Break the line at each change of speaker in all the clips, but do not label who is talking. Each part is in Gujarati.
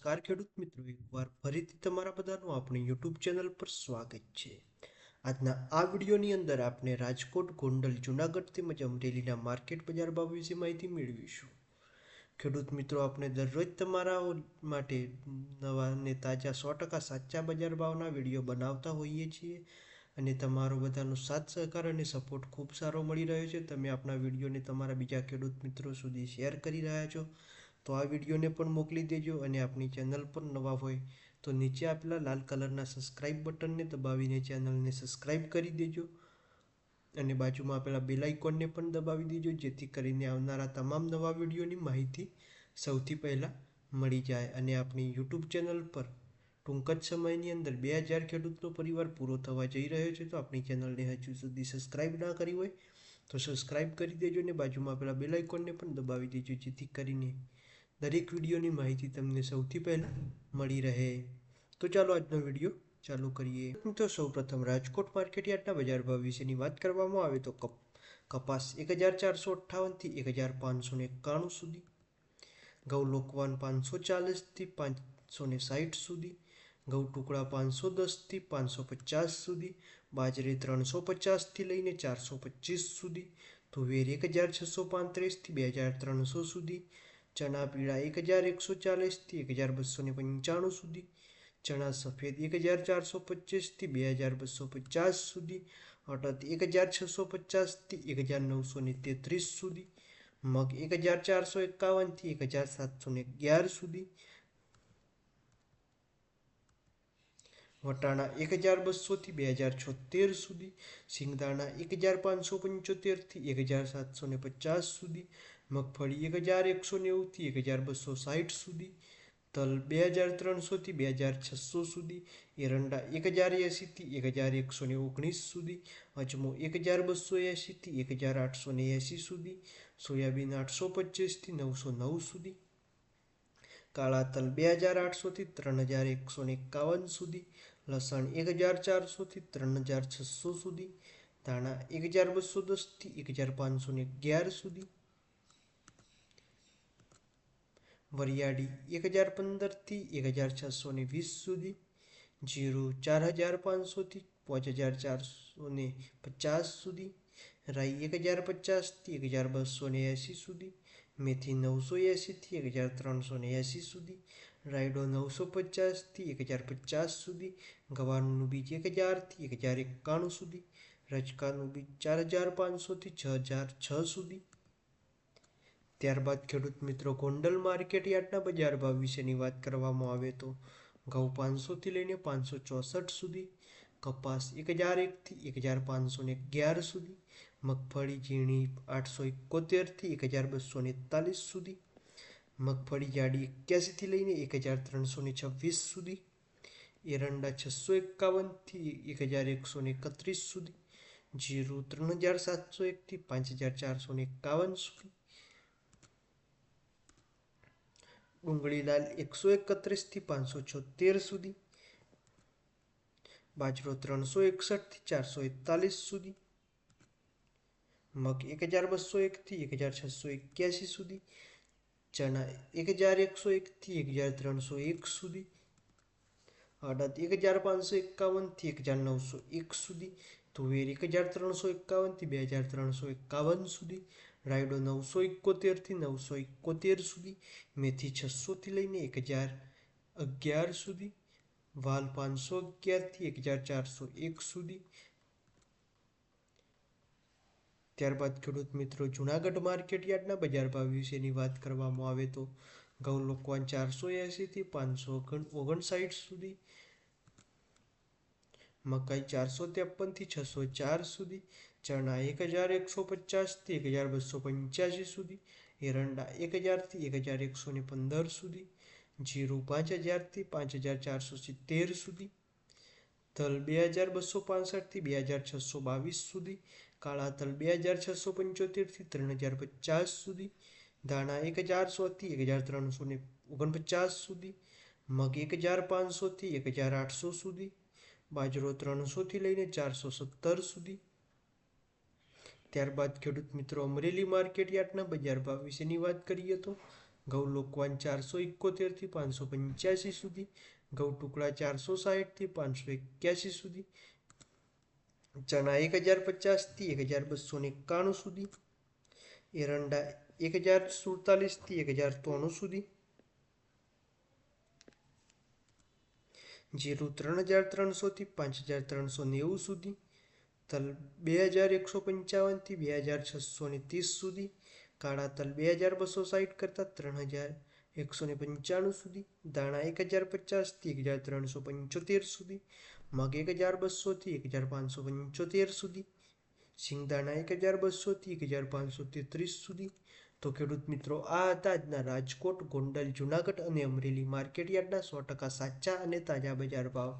નમસ્કાર ખેડૂત મિત્રો, એકવાર ફરીથી તમારા બધાનું આપણી યુટ્યુબ ચેનલ પર સ્વાગત છે. આજના આ વિડીયોની અંદર આપણે રાજકોટ, ગોંડલ, જુનાગઢ તેમજ અમરેલીના માર્કેટ બજાર ભાવ વિશે માહિતી મેળવીશું. ખેડૂત મિત્રો આપણે દરરોજ તમારા માટે નવા અને તાજા સો ટકા સાચા બજાર ભાવના વીડિયો બનાવતા હોઈએ છીએ અને તમારો બધાનો સાથ, સહકાર અને સપોર્ટ ખૂબ સારો મળી રહ્યો છે. તમે આપણા વિડીયોને તમારા બીજા ખેડૂત મિત્રો સુધી શેર કરી રહ્યા છો. તો આ વિડીયોને પણ મોકલી દેજો અને આપણી ચેનલ પર નવા હોય તો નીચે આપેલા લાલ કલરના સબસ્ક્રાઇબ બટનને દબાવીને ચેનલને સબસ્ક્રાઇબ કરી દેજો અને બાજુમાં આપેલા બેલ આઇકોનને પણ દબાવી દેજો જેથી કરીને આવનારા તમામ નવા વિડીયોની માહિતી સૌથી પહેલાં મળી જાય અને આપણી યુટ્યુબ ચેનલ પર. ટૂંક જ સમયની અંદર બે હજાર ખેડૂતનો પરિવાર પૂરો થવા જઈ રહ્યો છે તો આપણી ચેનલને હજુ સુધી સબસ્ક્રાઇબ ના કરી હોય તો સબસ્ક્રાઇબ કરી દેજો અને બાજુમાં આપેલા બેલ આઇકોનને પણ દબાવી દેજો જેથી કરીને દરેક વિડીયોની માહિતી તમને સૌથી પહેલાં મળી રહે. તો ચાલો આજનો વીડિયો ચાલુ કરીએ. તો સૌપ્રથમ રાજકોટ માર્કેટયાર્ડના બજાર ભાવ વિશેની વાત કરવામાં આવે તો કપ, કપાસ એક હજાર ચારસો અઠ્ઠાવનથી એક હજાર પાંચસો એકાણું સુધી ઘઉં લોકવાન પાંચસો ચાલીસથી પાંચસો ને સાઠ સુધી ઘઉં ટુકડા પાંચસો દસથી પાંચસો પચાસ સુધી, બાજરી ત્રણસો પચાસથી લઈને ચારસો પચીસ સુધી, તુવેર એક હજાર છસો પાંત્રીસથી બે હજાર ત્રણસો સુધી ચણા પીળા એક હજાર એકસો ચાલીસથી એક હજાર બસો ને પંચાણું સુધી ચણા સફેદ એક હજાર ચારસો પચીસથી બે હજાર બસો પચાસ સુધી અડદ એક હજાર છસો પચાસથી એક હજાર નવસો ને તેત્રીસ સુધી મગ એક હજાર ચારસો એકાવનથી એક હજાર સાતસો ને અગિયાર સુધી વટાણા એક હજાર બસોથી બે હજાર છોતેર સુધી સિંગદાણા એક હજાર પાંચસો પંચોતેરથી એક હજાર સાતસો ને પચાસ સુધી મગફળી એક હજાર એકસો નેવુંથી એક હજાર બસો સાઠ સુધી, તલ બે હજાર ત્રણસોથી બે હજાર છસો સુધી, એરંડા એક હજાર એંશીથી એક હજાર એકસો ને ઓગણીસ સુધી, અજમો એક હજાર બસો એંશીથી એક હજાર આઠસો ને એંશી સુધી, સોયાબીન આઠસો પચીસથી નવસો નવ સુધી, કાળા તલ બે હજાર આઠસોથી ત્રણ હજાર એકસો ને એકાવન સુધી, લસણ એક હજાર ચારસોથી ત્રણ હજાર છસો સુધી, ધાણા એક હજાર બસો દસથી એક હજાર પાંચસો ને અગિયાર સુધી વરિયાળી એક હજાર પંદરથી એક હજાર છસો ને વીસ સુધી, જીરું ચાર હજાર પાંચસોથી પાંચ હજાર ચારસો ને પચાસ સુધી, રાઈ એક હજાર પચાસથી એક હજાર બસો ને એંસી સુધી, મેથી નવસો એંસીથી એક હજાર ત્રણસો ને એંસી સુધી, રાયડો નવસો પચાસથી એક હજાર પચાસ સુધી, ગવારનું બીજ એક હજારથી એક હજાર એકાણું સુધી, રજકાનું બીજ ચાર હજાર પાંચસોથી છ હજાર છ સુધી ત્યારબાદ ખેડૂત મિત્રો ગોંડલ માર્કેટ યાર્ડના બજાર ભાવ વિશેની વાત કરવામાં આવે તો ઘઉં પાંચસોથી લઈને પાંચસો ચોસઠ સુધી, કપાસ એક હજાર એકથી એક હજાર પાંચસો ને અગિયાર સુધી, મગફળી ઝીણી આઠસો એકોતેરથી એક હજાર બસો ને એકતાલીસ સુધી, મગફળી જાડી એક્યાસીથી લઈને એક હજાર ત્રણસો ને છવ્વીસ સુધી, એરંડા છસો એકાવનથી એક હજાર એકસો ને એકત્રીસ સુધી, જીરું ત્રણ હજાર સાતસો એકથી પાંચ હજાર ચારસો ને એકાવન સુધી ડુંગળી લાલ એકસો એકત્રીસથી પાંચસો છોતેર સુધી બાજરો ત્રણસો એકસઠથી ચારસો એકતાલીસ સુધી મગ એક હજાર બસો એકથી એક હજાર છસો એક્યાસી સુધી ચણા એક હજાર એકસો એકથી એક હજાર ત્રણસો એક સુધી અડદ એક હજાર પાંચસો એકાવનથી એક હજાર નવસો એક સુધી તુવેર એક હજાર ત્રણસો એકાવનથી બે હજાર ત્રણસો એકાવન સુધી રાયડો નવસો એકોતેરથી નવસો એકોતેર સુધી, મેથી છસોથી લઈને એક હજાર અગિયાર સુધી, વાલ પાંચસો અગિયારથી એક હજાર ચારસો એક સુધી. ત્યારબાદ ખેડૂત મિત્રો, જુનાગઢ માર્કેટ યાર્ડના બજાર ભાવ વિશેની વાત કરવામાં આવે તો ઘઉં લોકવાન ચારસો એંશીથી પાંચસો ઓગણસાઠ સુધી મકાઈ ચારસો ત્રેપનથી છસો ચાર સુધી, ચણા એક હજાર એકસો પચાસથી એક હજાર બસો પંચ્યાસી સુધી, એરંડા એક હજારથી એક હજાર એકસો ને પંદર સુધી, જીરું પાંચ હજારથી પાંચ હજાર ચારસો સિત્તેર સુધી, તલ બે હજાર બસો પાસઠથી બે હજાર છસો બાવીસ સુધી, કાળા તલ બે હજાર છસો પંચોતેરથી ત્રણ હજાર પચાસ સુધી, ધાણા એક હજાર સોથી એક હજાર ત્રણસો ને ઓગણપચાસ સુધી, મગ એક હજાર પાંચસોથી એક હજાર આઠસો સુધી બાજરો ત્રણસોથી લઈને ચારસો સત્તર સુધી. ત્યારબાદ ખેડૂત મિત્રો અમરેલી માર્કેટ યાર્ડના બજાર ભાવ વિશેની વાત કરીએ તો, ઘઉં લોકવાન ચારસો એકોતેરથી પાંચસો પંચ્યાસી સુધી, ઘઉં ટુકડા ચારસો સાહીઠથી પાંચસો એક્યાસી સુધી, ચણા એક હજાર પચાસથી એક હજાર બસો એકાણું સુધી, એરંડા એક હજાર સુડતાલીસથી એક હજાર ત્રાણું સુધી જીરું ત્રણ હજાર ત્રણસોથી પાંચ હજાર ત્રણસો નેવું સુધી, તલ બે હજાર એકસો પંચાવનથી બે હજાર છસો ને ત્રીસ સુધી, કાળા તલ બે હજાર બસો સાઠ કરતાં ત્રણ હજાર એકસો ને પંચાણું સુધી, દાણા એક હજાર પચાસથી એક હજાર ત્રણસો પંચોતેર સુધી, મગ એક હજાર બસોથી એક હજાર પાંચસો પંચોતેર સુધી સિંગદાણા એક હજાર બસોથી એક હજાર પાંચસો તેત્રીસ સુધી તો ખેડૂત મિત્રો, આ હતા આજના રાજકોટ, ગોંડલ, જુનાગઢ અને અમરેલી માર્કેટ યાર્ડના સો ટકા સાચા અને તાજા બજાર ભાવ.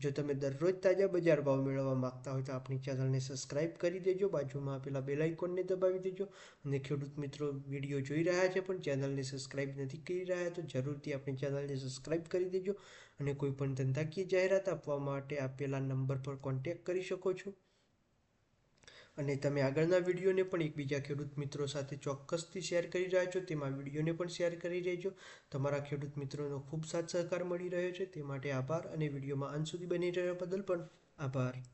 જો તમે દરરોજ તાજા બજાર ભાવ મેળવવા માંગતા હોય તો આપણી ચેનલને સબસ્ક્રાઇબ કરી દેજો, બાજુમાં આપેલા બેલ આઇકોનને દબાવી દેજો. અને ખેડૂત મિત્રો, વીડિયો જોઈ રહ્યા છે પણ ચેનલને સબસ્ક્રાઇબ નથી કરી રહ્યા તો જરૂરથી આપણી ચેનલને સબસ્ક્રાઇબ કરી દેજો અને કોઈપણ ધંધાકીય જાહેરાત આપવા માટે આપેલા નંબર પર કોન્ટેક્ટ કરી શકો છો. અને તમે આગળના વિડીયોને પણ એકબીજા ખેડૂત મિત્રો સાથે ચોક્કસથી શેર કરી રહ્યા છો, તેમાં વિડીયોને પણ શેર કરી રહેજો તમારા ખેડૂત મિત્રોનો ખૂબ સાથ સહકાર મળી રહ્યો છે, તે માટે આભાર અને વિડીયોમાં અંત સુધી બની રહ્યા બદલ પણ આભાર.